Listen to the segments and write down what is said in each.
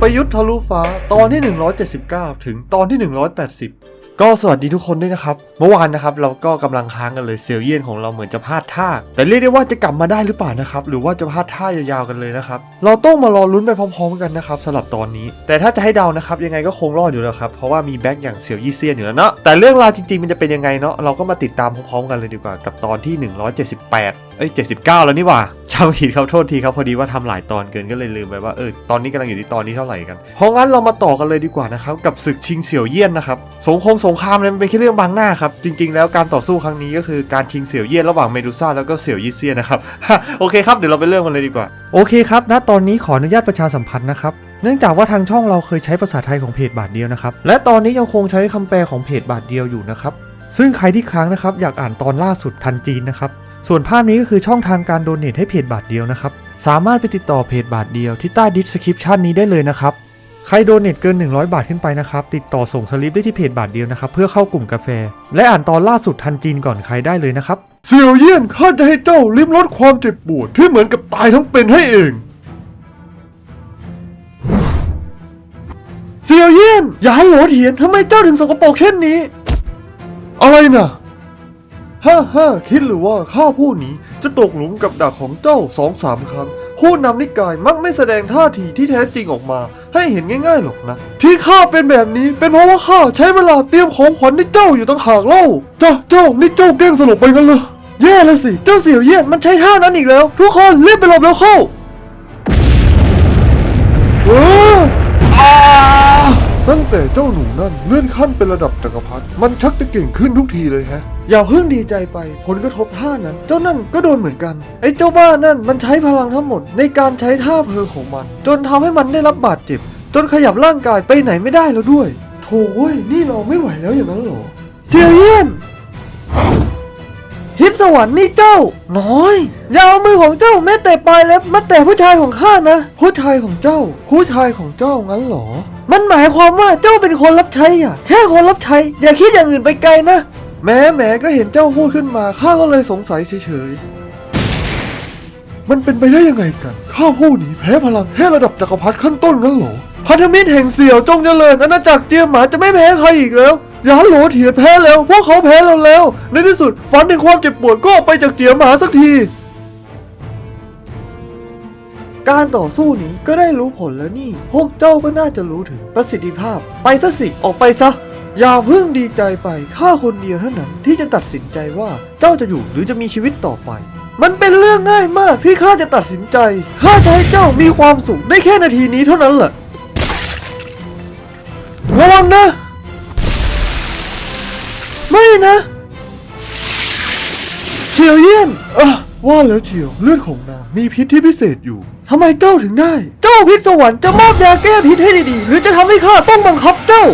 ประยุทธ์ทะลุฟ้าตอนที่ 179 ถึงตอนที่ 180 ก็สวัสดีทุกคนด้วยนะครับ เมื่อวานนะครับเราก็กำลังค้างกันเลยเซียวเยี่ยนของเราเหมือนจะพลาดท่า แต่เรียกได้ว่าจะกลับมาได้หรือเปล่านะครับ หรือว่าจะพลาดท่ายาวๆกันเลยนะครับ เราต้องมารอลุ้นไปพร้อมๆกันนะครับสำหรับตอนนี้ แต่ถ้าจะให้เดานะครับยังไงก็คงรอดอยู่แล้วครับเพราะว่ามีแบ็คอย่างเซียวยี่เซียนอยู่แล้วเนาะแต่เรื่องราวจริงๆมันจะเป็นยังไงเนาะเราก็มาติดตามพร้อมๆกันเลยดีกว่ากับตอนที่ 178 เอ้ย79แล้วนี่ว่าจำผิดครับโทษทีครับพอดีว่าทำหลายตอนเกินก็เลยลืมไปว่าเออตอนนี้กำลังอยู่ที่ตอนนี้เท่าไหร่กันเพราะงั้นเรามาต่อกันเลยดีกว่านะครับกับศึกชิงเสี่ยวเยี่ยนนะครับสงครามสงครามเนี่ยมันเป็นแค่เรื่องบางหน้าครับจริง ๆ แล้วการต่อสู้ครั้งนี้ก็คือการชิงเสี่ยวเยี่ยนระหว่างเมดูซ่าแล้วก็เสี่ยวยีเซียนนะครับโอเคครับเดี๋ยวเราไปเริ่มกันเลยดีกว่าโอเคครับณตอนนี้ขออนุญาตประชาสัมพันธ์นะครับเนื่องจากว่าทางช่องเราเคยใช้ภาษาไทยของเพจบาทเดียวนะครับและตอนนี้ยังคงใช้คำแปลของเพจบาทเดียวอยู่นะครับซึ่งใครที่ค้างนะครับอยากอ่านตอนล่าสุดทันจีนนะครับ ส่วนภาพนี้ก็คือช่องทางการโดเนทให้เพจบาทเดียวนะครับ สามารถไปติดต่อเพจบาทเดียวที่ใต้ดิสคริปชันนี้ได้เลยนะครับ ใครโดเนทเกิน 100 บาทขึ้นไปนะครับ ติดต่อส่งสลิปได้ที่เพจบาทเดียวนะครับ เพื่อเข้ากลุ่มกาแฟ และอ่านตอนล่าสุดทันจีนก่อนใครได้เลยนะครับ เสี่ยวเยี่ยนข้าจะให้เจ้าลิ้มรสความเจ็บปวดที่เหมือนกับตายทั้งเป็นให้เอง เสี่ยวเยี่ยนอย่าให้โหลเถียนทำไมเจ้าถึงสกปรกเช่นนี้ อะไรนะ ฮ่าฮ่าคิดหรือว่าข้าผู้นี้จะตกหลุมกับดักของเจ้าสองสามครั้ง ผู้นำนิกายมักไม่แสดงท่าทีที่แท้จริงออกมา ให้เห็นง่ายๆหรอกนะ ที่ข้าเป็นแบบนี้เป็นเพราะว่าข้าใช้เวลาเตรียมของขวัญให้เจ้าอยู่ตั้งหากเล่าจ้าเจ้านี่เจ้าแกล้งสลบไปกันเลยแย่แล้วสิ เจ้าเสี่ยวเยี่ยนมันใช้ท่านั้นอีกแล้ว ทุกคนรีบไปหลบแล้วเข้าเออ ตั้งแต่เจ้าหนูนั่นเลื่อนขั้นเป็นระดับจักรพรรดิมันชักจะเก่งขึ้นทุกทีเลยแฮะ อย่าเพิ่งดีใจไป ผลกระทบท่านั้น เจ้านั่นก็โดนเหมือนกัน ไอ้เจ้าบ้านั่นมันใช้พลังทั้งหมดในการใช้ท่าเพอของมัน จนทำให้มันได้รับบาดเจ็บ จนขยับร่างกายไปไหนไม่ได้แล้วด้วย โถเว้ยนี่เราไม่ไหวแล้วอย่างนั้นเหรอเซียเยี่ยนฮิตสวรรค์นี่เจ้า น้อย อย่าเอามือของเจ้าแม้แต่ปลายเล็บมาแต่ผู้ชายของข้านะ ผู้ชายของเจ้า ผู้ชายของเจ้างั้นเหรอ มันหมายความว่าเจ้าเป็นคนรับใช้อะ แค่คนรับใช้ อย่าคิดอย่างอื่นไปไกลนะ แม้แม้ก็เห็นเจ้าพูดขึ้นมา ข้าก็เลยสงสัยเฉยๆ มันเป็นไปได้ยังไงกัน ข้าผู้นี้แพ้พลังแค่ระดับจักรพรรดิขั้นต้นงั้นเหรอ พันธมิตรแห่งเสี่ยวจงเจริญอาณาจักรเจียมหมาจะไม่แพ้ใครอีกแล้วอย่าโหลเถียนแพ้แล้ว พวกเขาแพ้เราแล้ว ในที่สุดฝันถึงความเจ็บปวดก็ออกไปจากเจียมหมาสักที การต่อสู้นี้ก็ได้รู้ผลแล้วนี่ พวกเจ้าก็น่าจะรู้ถึงประสิทธิภาพ ไปซะสิ ออกไปซะ อย่าเพิ่งดีใจไป ข้าคนเดียวเท่านั้นที่จะตัดสินใจว่าเจ้าจะอยู่หรือจะมีชีวิตต่อไป มันเป็นเรื่องง่ายมากที่ข้าจะตัดสินใจ ข้าจะให้เจ้ามีความสุขได้แค่นาทีนี้เท่านั้นแหละ ระวังนะ ไม่นะเฉียวเยี่ยนเอะ ว่าแล้วเฉียวเลือดของนางมีพิษที่พิเศษอยู่ทำไมเจ้าถึงได้ เจ้าพิษสวรรค์จะมอบยาแก้พิษให้ดีๆหรือจะทำให้ข้าต้องบังคับเจ้า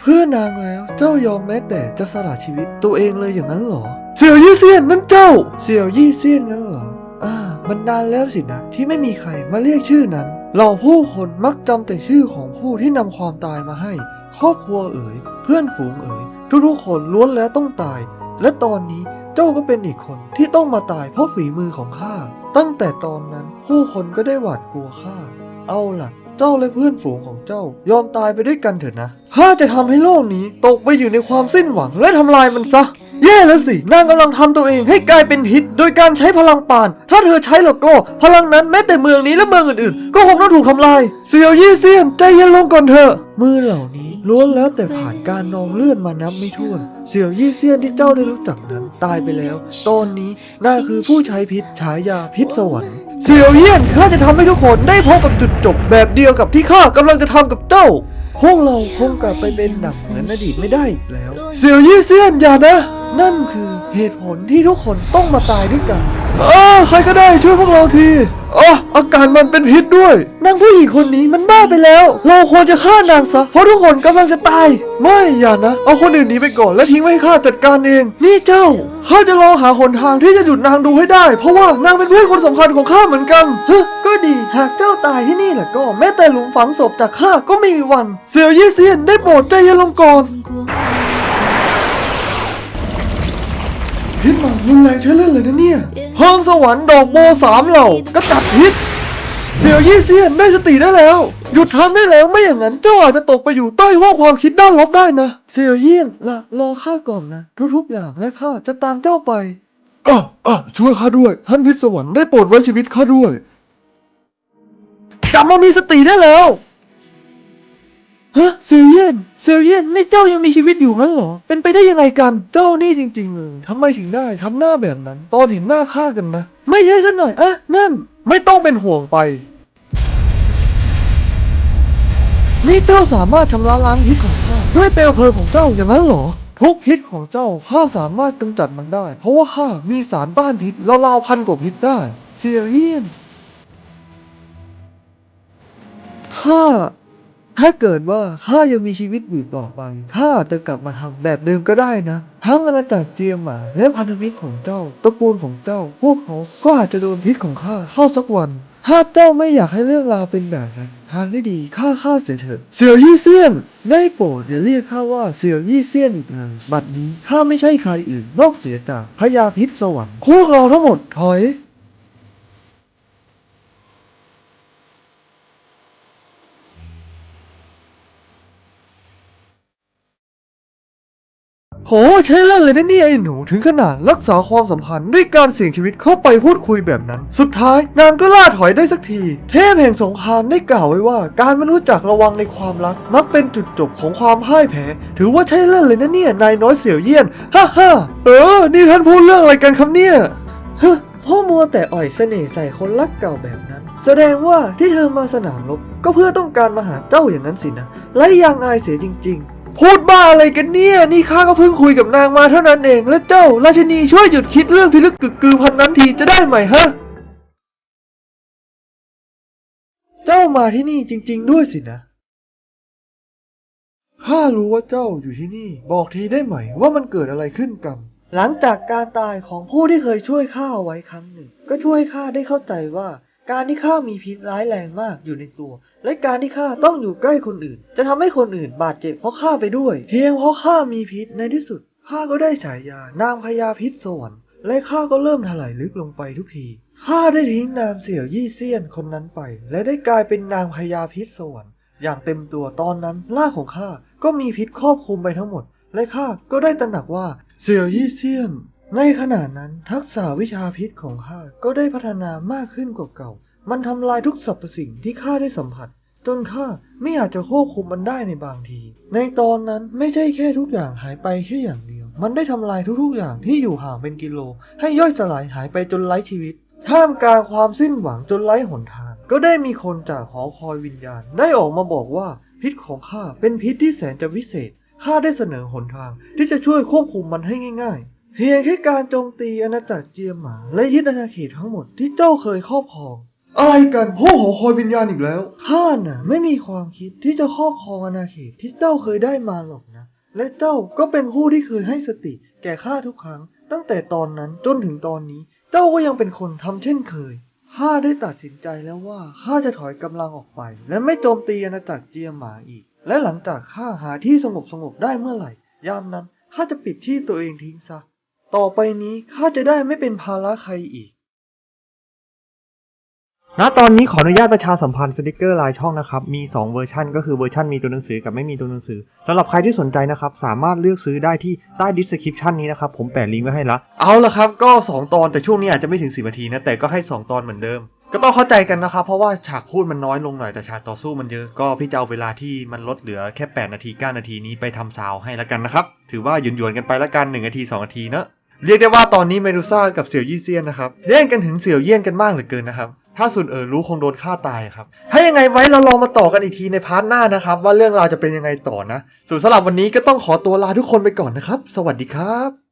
เพื่อนางแล้วเจ้ายอมแม้แต่จะสละชีวิตตัวเองเลยอย่างนั้นเหรอ เสี่ยวยี่เซียนนั่นเจ้า เสี่ยวยี่เซียนงั้นเหรออ่ามันนานแล้วสินะที่ไม่มีใครมาเรียกชื่อนั้นเหล่าผู้คนมักจำแต่ชื่อของผู้ที่นำความตายมาให้ ครอบครัวเอ๋ย เพื่อนฝูงเอ๋ย ทุกๆคนล้วนแล้วต้องตาย และตอนนี้ เจ้าก็เป็นอีกคนที่ต้องมาตายเพราะฝีมือของข้า ตั้งแต่ตอนนั้นผู้คนก็ได้หวาดกลัวข้า เอาล่ะ เจ้าและเพื่อนฝูงของเจ้า ยอมตายไปด้วยกันเถอะนะ ข้าจะทำให้โลกนี้ตกไปอยู่ในความสิ้นหวังและทำลายมันซะ แย่แล้วสิ นางกำลังทำตัวเองให้กลายเป็นพิษ โดยการใช้พลังปาน ถ้าเธอใช้แล้วก็ พลังนั้นแม้แต่เมืองนี้และเมืองอื่นๆ ก็คงต้องถูกทำลายเสี่ยวยี่เซียนใจเย็นลงก่อนเถอะ มือเหล่านี้ล้วนแล้วแต่ผ่านการนองเลือดมานับไม่ถ้วนเสี่ยวยี่เซียนที่เจ้าได้รู้จักนั้นตายไปแล้ว ตอนนี้นางคือผู้ใช้พิษฉายาพิษสวรรค์เสี่ยวเยี่ยนข้าจะทำให้ทุกคนได้พบกับจุดจบแบบเดียวกับที่ข้ากำลังจะทำกับเจ้า พวกเราคงกลับไปเป็นหนักเหมือนอดีตไม่ได้อีกแล้วเสี่ยวยี่เซียนอย่านะ นั่นคือเหตุผลที่ทุกคนต้องมาตายด้วยกันเออใครก็ได้ช่วยพวกเราทีอ๋ออากาศมันเป็นพิษด้วย นางผู้หญิงคนนี้มันบ้าไปแล้ว เราควรจะฆ่านางซะ เพราะทุกคนกำลังจะตาย ไม่อย่านะ เอาคนอื่นหนีไปก่อนและทิ้งไว้ให้ข้าจัดการเอง นี่เจ้า ข้าจะลองหาหนทางที่จะหยุดนางดูให้ได้ เพราะว่านางเป็นเพื่อนคนสำคัญของข้าเหมือนกันเฮ้ก็ดี หากเจ้าตายที่นี่แหละก็ แม้แต่หลุมฝังศพจากข้าก็ไม่มีวัน เสี่ยวยี่เซียนได้โปรดใจเย็นลงก่อน พิษมันรุนแรงใช้เล่นเลยนะเนี่ยเพิงสวรรค์ดอกโบสามเหล่ากระจัดพิษเสี่ยวยี่เซียนได้สติได้แล้ว หยุดทำได้แล้วไม่อย่างนั้นเจ้าอาจจะตกไปอยู่ใต้ห้วงความคิดด้านลบได้นะเสี่ยวเยี่ยนละรอข้าก่อนนะ ทุกๆอย่างและข้าจะตามเจ้าไปอะอะช่วยข้าด้วย ท่านพิศวรรค์ได้โปรดไว้ชีวิตข้าด้วยกลับมามีสติได้แล้ว ฮะเซียวเยี่ยนเซียวเยี่ยนนี่เจ้ายังมีชีวิตอยู่งั้นเหรอ เป็นไปได้ยังไงกันเจ้านี่จริงๆเลยทำไมถึงได้ทำหน้าแบบนั้น ตอนเห็นหน้าข้ากันนะ ไม่ใช่สักหน่อยอะนั่น ไม่ต้องเป็นห่วงไป นี่เจ้าสามารถชำระล้างพิษของข้าด้วยเปลวเพลิงของเจ้าอย่างนั้นเหรอ ทุกพิษของเจ้าข้าสามารถกำจัดมันได้ เพราะว่าข้ามีสารต้านพิษราวๆพันกว่าพิษได้เซียวเยี่ยนข้า ถ้าเกิดว่าข้ายังมีชีวิตอยู่ต่อไปข้าจะกลับมาทำแบบเดิมก็ได้นะ ทั้งอาณาจักรเจียมหมาและพันธมิตรของเจ้าตระกูลของเจ้า พวกเขาก็อาจจะโดนพิษของข้าเข้าสักวัน ถ้าเจ้าไม่อยากให้เรื่องราวเป็นแบบนั้นทางที่ดีข้าข้าเสียเถิดเสี่ยวยี่เซียนได้โปรดอย่าเรียกข้าว่าเสี่ยวยี่เซียนอีกเลยบัดนี้ข้าไม่ใช่ใครอื่นนอกเสียจากพญาพิษสวรรค์พวกเราทั้งหมดถอย โหใช้เล่นเลยนะเนี่ยไอ้หนูถึงขนาดรักษาความสัมพันธ์ด้วยการเสี่ยงชีวิตเข้าไปพูดคุยแบบนั้น สุดท้ายนางก็ล่าถอยได้สักที เทพแห่งสงครามได้กล่าวไว้ว่า การไม่รู้จักระวังในความรัก มักเป็นจุดจบของความพ่ายแพ้ ถือว่าใช่เล่นเลยนะเนี่ยนายน้อยเสี่ยวเยี่ยนฮ่าฮ่าเออ นี่ท่านพูดเรื่องอะไรกันครับเนี่ยฮึพ่อมัวแต่อ่อยเสน่ห์ใส่คนรักเก่าแบบนั้น แสดงว่าที่เธอมาสนามรบก็เพื่อต้องการมาหาเจ้าอย่างนั้นสินะ และยังอายเสียจริง ๆ พูดบ้าอะไรกันเนี่ย นี่ข้าก็เพิ่งคุยกับนางมาเท่านั้นเอง และเจ้าราชินีช่วยหยุดคิดเรื่องพิลึกกึกกือพันนั้นทีจะได้ไหมฮะ เจ้ามาที่นี่จริง ๆ ด้วยสินะ ข้ารู้ว่าเจ้าอยู่ที่นี่ บอกทีได้ไหมว่ามันเกิดอะไรขึ้นกัน หลังจากการตายของผู้ที่เคยช่วยข้าเอาไว้ครั้งหนึ่ง ก็ช่วยข้าได้เข้าใจว่า การที่ข้ามีพิษร้ายแรงมากอยู่ในตัว และการที่ข้าต้องอยู่ใกล้คนอื่น จะทำให้คนอื่นบาดเจ็บเพราะข้าไปด้วย เพียงเพราะข้ามีพิษในที่สุดข้าก็ได้ฉายานางพญาพิษสวรรค์และข้าก็เริ่มถลายลึกลงไปทุกทีข้าได้ทิ้งนางเสี่ยวยี่เซียนคนนั้นไป และได้กลายเป็นนางพญาพิษสวรรค์อย่างเต็มตัวตอนนั้นร่างของข้าก็มีพิษครอบคลุมไปทั้งหมด และข้าก็ได้ตระหนักว่าเสี่ยวยี่เซียน ในขณะนั้นทักษะวิชาพิษของข้าก็ได้พัฒนามากขึ้นกว่าเก่า มันทำลายทุกสรรพสิ่งที่ข้าได้สัมผัส จนข้าไม่อาจจะควบคุมมันได้ในบางที ในตอนนั้นไม่ใช่แค่ทุกอย่างหายไปแค่อย่างเดียว มันได้ทำลายทุกๆอย่างที่อยู่ห่างเป็นกิโล ให้ย่อยสลายหายไปจนไร้ชีวิต ท่ามกลางความสิ้นหวังจนไร้หนทาง ก็ได้มีคนจากหอคอยวิญญาณ ได้ออกมาบอกว่าพิษของข้าเป็นพิษที่แสนจะวิเศษข้าได้เสนอหนทางที่จะช่วยควบคุมมันให้ง่าย ๆ เพียงแค่การโจมตีอาณาจักรเจียมหมา และยึดอาณาเขตทั้งหมดที่เจ้าเคยครอบครอง อะไรกันพ่อหอคอยวิญญาณอีกแล้วข้าน่ะ ไม่มีความคิดที่จะครอบครองอาณาเขตที่เจ้าเคยได้มาหรอกนะ และเจ้าก็เป็นผู้ที่เคยให้สติ แก่ข้าทุกครั้ง ตั้งแต่ตอนนั้นจนถึงตอนนี้ เจ้าก็ยังเป็นคนทำเช่นเคยข้าได้ตัดสินใจแล้วว่าข้าจะถอยกำลังออกไป และไม่โจมตีอาณาจักรเจียหมาอีก และหลังจากข้าหาที่สงบสงบๆได้เมื่อไหร่ ยามนั้นข้าจะปิดที่ตัวเองทิ้งซะ ต่อไปนี้ข้าจะได้ไม่เป็นภาระใครอีก ณ ตอนนี้ขออนุญาตประชาสัมพันธ์สติกเกอร์ลายช่องนะครับ มี 2 เวอร์ชันก็คือเวอร์ชันมีตัวหนังสือกับไม่มีตัวหนังสือสำหรับใครที่สนใจนะครับ สามารถเลือกซื้อได้ที่ใต้ดิสคริปชันนี้นะครับ ผมแปะลิงก์ไว้ให้ละ เอาละครับ ก็ 2 ตอนแต่ช่วงนี้อาจจะไม่ถึง 10นาทีนะ แต่ก็ให้ 2 ตอนเหมือนเดิม ก็ต้องเข้าใจกันนะครับ เพราะว่าฉากพูดมันน้อยลงหน่อยแต่ฉากต่อสู้มันเยอะ ก็พี่จะเอาเวลาที่มันลดเหลือแค่ 8 นาที 9 นาทีนี้ไปทำซาวให้แล้วกันนะครับ ถือว่าหยวนๆกันไปละกัน1นาที2นาทีเนอะ เรียกได้ว่าตอนนี้เมดูซ่ากับเสี่ยวยี่เซียนนะครับแย่งกันถึงเสี่ยวเยี่ยนกันมากเหลือเกินนะครับถ้าสุนเอ๋อรู้คงโดนฆ่าตายครับ ถ้ายังไงไว้เราลองมาต่อกันอีกทีในพาร์ทหน้านะครับ ว่าเรื่องราวจะเป็นยังไงต่อนะส่วนสำหรับวันนี้ก็ต้องขอตัวลาทุกคนไปก่อนนะครับ สวัสดีครับ